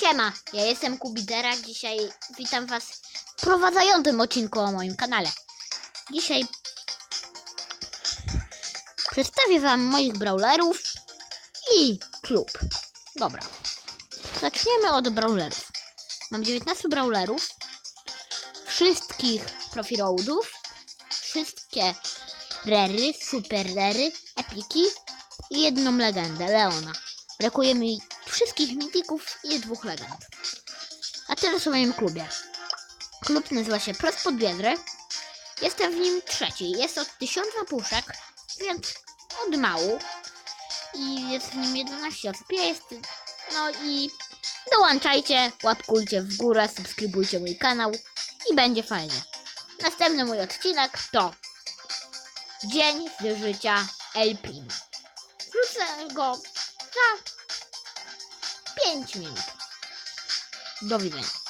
Siema, ja jestem Kubidera. Dzisiaj witam Was w prowadzającym odcinku o moim kanale. Dzisiaj przedstawię Wam moich brawlerów i klub. Dobra, zaczniemy od brawlerów. Mam 19 brawlerów, wszystkich profi roadów, wszystkie rery, super rery, epiki i jedną legendę, Leona. Brakuje mi wszystkich mitików i dwóch legend. A teraz o moim klubie. Klub nazywa się Prost pod Biedry. Jestem w nim trzeci. Jest od 1000 puszek, więc od mału. I jest w nim 11 osób. Ja jest... No i dołączajcie, łapkujcie w górę, subskrybujcie mój kanał i będzie fajnie. Następny mój odcinek to Dzień z życia El Primo. Wrócę go za 5 minut. Do widzenia.